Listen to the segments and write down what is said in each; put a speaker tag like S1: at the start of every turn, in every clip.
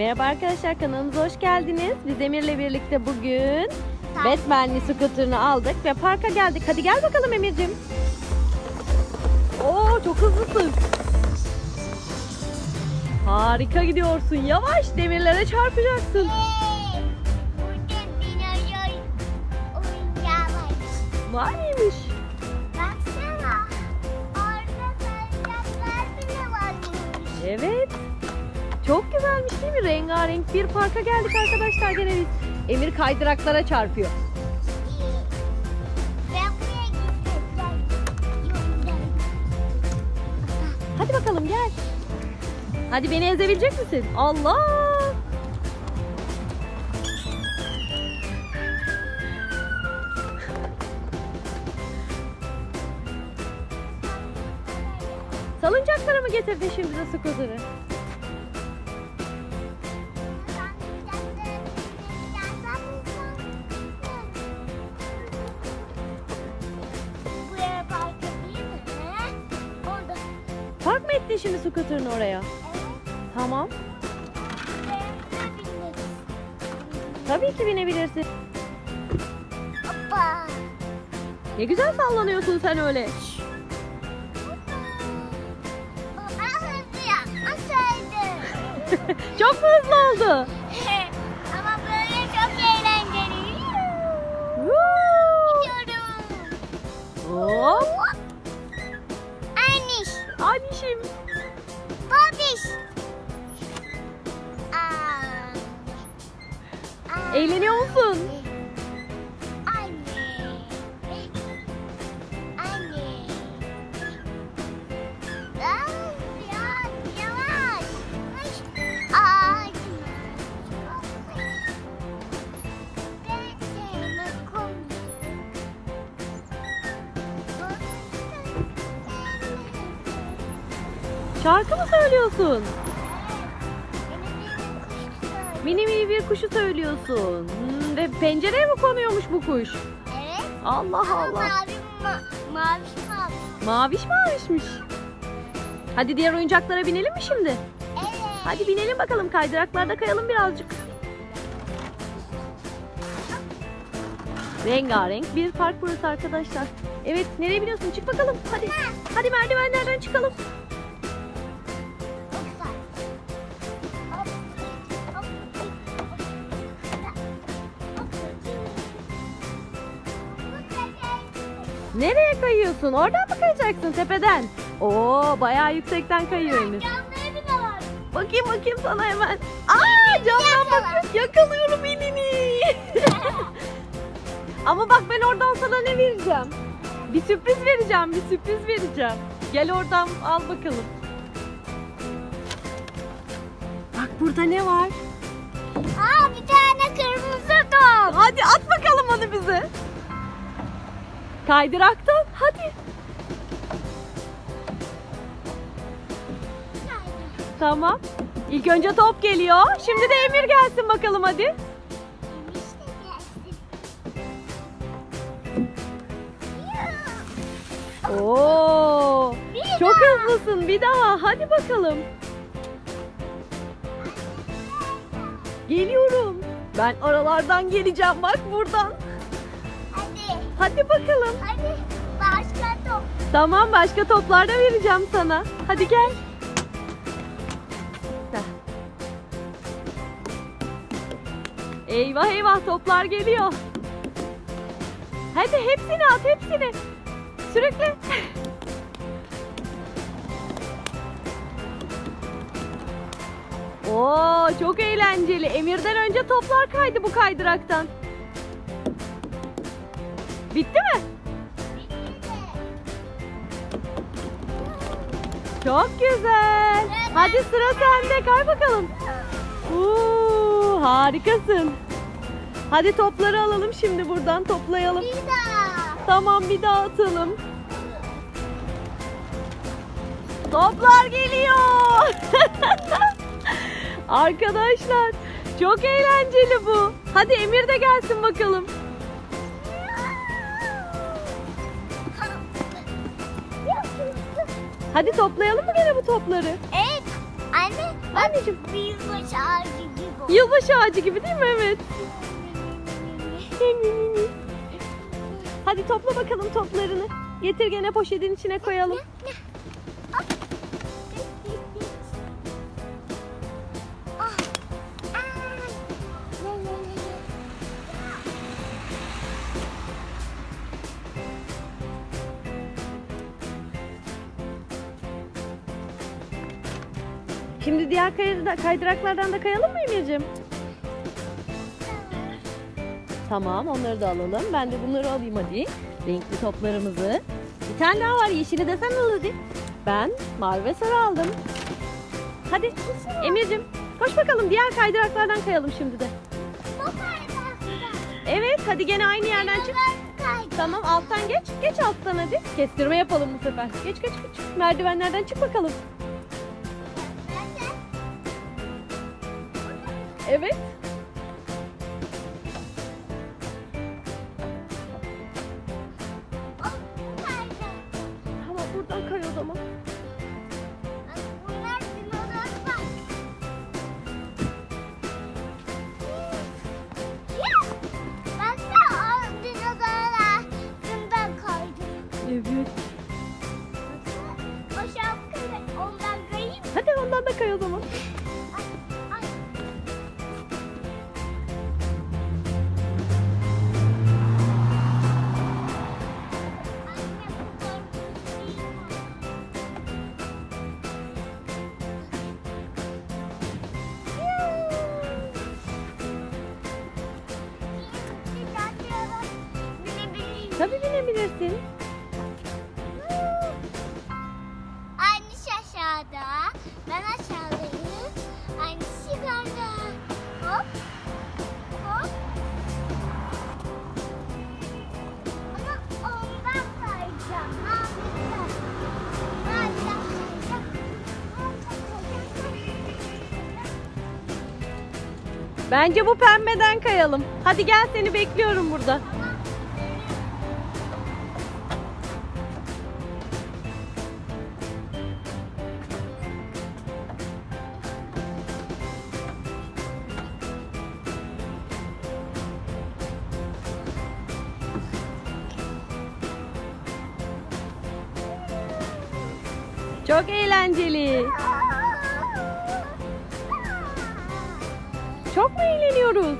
S1: Merhaba arkadaşlar kanalımıza hoş geldiniz. Biz Emir'le birlikte bugün Batman'li scooter'ını aldık ve parka geldik. Hadi gel bakalım Emir'cim. Oo çok hızlısın. Harika gidiyorsun. Yavaş demirlere çarpacaksın.
S2: Hey, burada dinozor oyuncağı var.
S1: Var mıymış?
S2: Baksana. Orada salıncaklar bile varmış.
S1: Evet. Çok güzelmiş değil mi? Rengarenk bir parka geldik arkadaşlar gene biz. Emir kaydıraklara çarpıyor. Hadi bakalım gel. Hadi beni ezebilecek misin? Allah! Salıncaklara mı getirdin şimdi de skuteri? Ettin şimdi skuterini oraya? Tamam. Tabii ki binebilirsin.
S2: Hoppa.
S1: Ne güzel sallanıyorsun sen öyle.
S2: Baba hızlı yapmasaydı.
S1: Çok hızlı oldu?
S2: Ama böyle çok eğlenceli. Gidiyorum.
S1: Hop! Eğleniyor musun?
S2: Anne. Anne. Aa, biraz yavaş. Aa, Ben sevmem komik.
S1: Şarkı mı söylüyorsun? Mini mini bir kuşu söylüyorsun. Hmm, ve pencereye mi konuyormuş bu kuş?
S2: Evet.
S1: Allah
S2: Ama
S1: Allah.
S2: mavi ma mavi mavi.
S1: Maviş mavişmiş. Hadi diğer oyuncaklara binelim mi şimdi?
S2: Evet.
S1: Hadi binelim bakalım kaydıraklarda kayalım birazcık. Rengarenk bir park burası arkadaşlar. Evet nereye biniyorsun? Çık bakalım. Hadi. Hadi merdivenlerden çıkalım. Nereye kayıyorsun? Oradan mı kayacaksın tepeden? Oo bayağı yüksekten kayıyor Emir. Bakayım bakayım sana hemen. Aa camdan bak yakalıyorum elini. Ama bak ben oradan sana ne vereceğim? Bir sürpriz vereceğim, bir sürpriz vereceğim. Gel oradan al bakalım. Bak burada ne var?
S2: Aa bir tane kırmızı top.
S1: Hadi at bakalım onu bize. Kaydıraktan hadi. Tamam. İlk önce top geliyor. Şimdi de Emir gelsin bakalım hadi. Oo! Çok hızlısın. Bir daha. Hadi bakalım. Geliyorum. Ben aralardan geleceğim bak buradan.
S2: Hadi.
S1: Bakalım.
S2: Hadi. Başka top.
S1: Tamam başka toplar da vereceğim sana. Hadi gel. Eyvah eyvah toplar geliyor. Hadi hepsini at hepsini. Sürükle. Oo çok eğlenceli. Emir'den önce toplar kaydı bu kaydıraktan. Bitti mi? Çok güzel. Hadi sıra sende. Kay bakalım. Oo, harikasın. Hadi topları alalım şimdi buradan toplayalım.
S2: Bir daha.
S1: Tamam bir daha atalım. Toplar geliyor. Arkadaşlar çok eğlenceli bu. Hadi Emir de gelsin bakalım. Hadi toplayalım mı gene bu topları?
S2: Evet. Anne
S1: Anneciğim
S2: Bir baş ağacı gibi.
S1: yılbaşı ağacı gibi değil mi? Evet. Hadi topla bakalım toplarını. Getir gene poşetin içine koyalım. Şimdi diğer kaydıra- kaydıraklardan da kayalım mı Emir'ciğim? Tamam onları da alalım. Ben de bunları alayım hadi. Renkli toplarımızı. Bir tane daha var yeşili de sen al hadi. Ben mavi ve sarı aldım. Hadi Emir'cim koş bakalım diğer kaydıraklardan kayalım şimdi de. Evet hadi gene aynı yerden çık. Tamam alttan geç. Geç alttan hadi. Kestirme yapalım bu sefer. Geç geç geç. Merdivenlerden çık bakalım. Evet. Tamam buradan kay o zaman. Evet. Hadi ondan da kay o zaman. Tabii binebilirsin.
S2: Aynı aşağıda. Ben aşağıdayım. Aynı yukarıda. Hop. Hop. Ama ondan kayacağım.
S1: Bence bu pembeden kayalım. Hadi gel seni bekliyorum burada. Çok eğlenceli. Çok mu eğleniyoruz?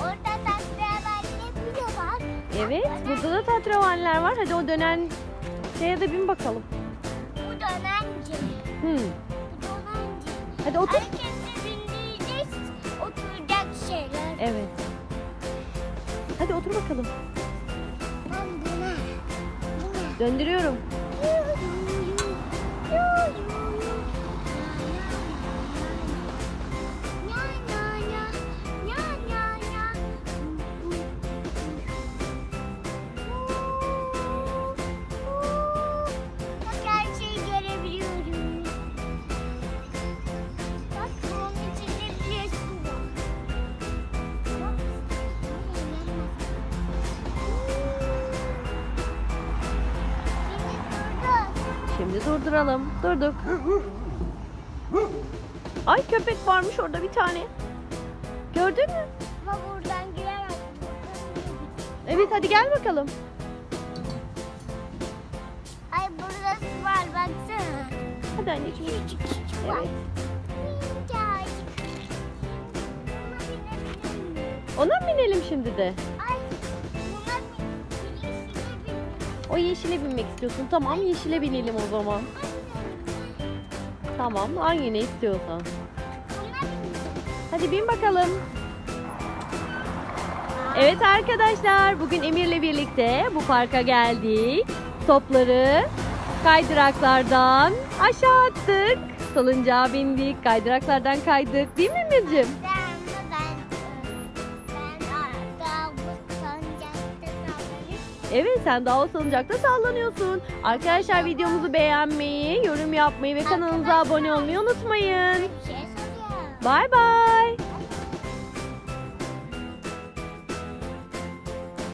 S2: Orada taşravanlı bile var.
S1: Evet, burada da tatravanlar var. Hadi o dönen şeye de bin bakalım.
S2: Bu dönence.
S1: Hmm.
S2: Bu dönence.
S1: Hadi otur.
S2: Herkesi bindireceğiz. Oturacak şeyler.
S1: Evet. Hadi otur bakalım.
S2: Ben buna. Buna.
S1: Döndürüyorum.
S2: Şimdi durdu.
S1: Şimdi durduralım. Durduk. Ay köpek varmış orada bir tane. Gördün mü?
S2: Ama buradan giremez.
S1: Evet hadi gel bakalım.
S2: Ay burada su var baksana.
S1: Hadi anneciğim. Evet. Ona mı binelim şimdi de? O yeşile binmek istiyorsun. Tamam yeşile binelim o zaman. Tamam hangine istiyorsan.
S2: Buna bin-
S1: Hadi bin bakalım. Evet arkadaşlar bugün Emir'le birlikte bu parka geldik. Topları kaydıraklardan aşağı attık. Salıncağa bindik, kaydıraklardan kaydık. Değil mi Emir'cim? Evet sen daha o salıncakta sallanıyorsun. Arkadaşlar videomuzu beğenmeyi, yorum yapmayı ve kanalımıza abone olmayı unutmayın.
S2: bir şey.
S1: Bay bay.